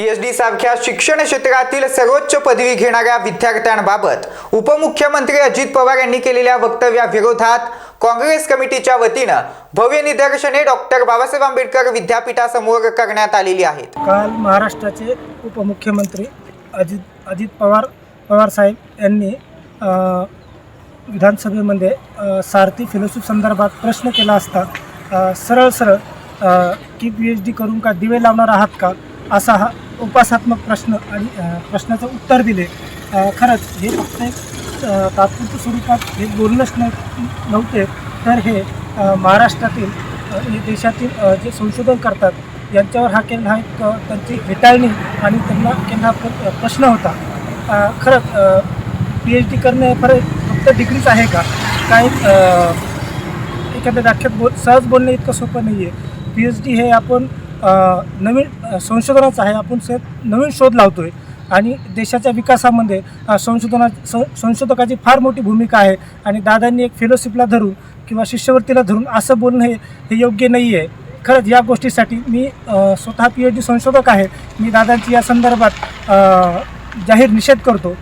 P H D सारख्या शिक्षण क्षेत्रातील सर्वोच्च पदवी घेणाऱ्या विद्यार्थ्यांबाबत उपमुख्यमंत्री अजित पवार यांनी केलेल्या वक्तव्याविरोधात काँग्रेस कमिटीच्या वतीनं भव्य निदर्शने डॉक्टर बाबासाहेब आंबेडकर विद्यापीठासमोर करण्यात आलेली आहेत. काल महाराष्ट्राचे उपमुख्यमंत्री अजित अजित पवार पवार साहेब यांनी विधानसभेमध्ये सारथी फेलोशिप संदर्भात प्रश्न केला असता सरळ सरळ की पी एच डी करून का दिवे लावणार आहात का? असा हा उपासात्मक प्रश्न आणि प्रश्नाचं उत्तर दिले. खरंच हे फक्त एक तात्पुरतं स्वरूपात हे बोलणंच नाही नव्हते. तर हे महाराष्ट्रातील हे देशातील जे संशोधन करतात यांच्यावर हा केलेला हा एक त्यांची हेटाळणी आणि त्यांना केलेला प्रश्न होता. खरंच पी एच डी करणे खरं फक्त डिग्रीच आहे का? काय एखाद्या व्याख्यात बोल सहज बोलणे इतकं सोपं नाही आहे पी एच डी हे आपण नवीन संशोधनाच आहे. आपण स नवीन शोध लावतो आहे आणि देशाच्या विकासामध्ये संशोधना सं संशोधकाची फार मोठी भूमिका आहे. आणि दादांनी एक फेलोशिपला धरून किंवा शिष्यवृत्तीला धरून असं बोलणं हे हे योग्य नाही आहे खरंच या गोष्टीसाठी मी स्वतः पी एच डी संशोधक आहे. मी दादांची या संदर्भात जाहीर निषेध करतो.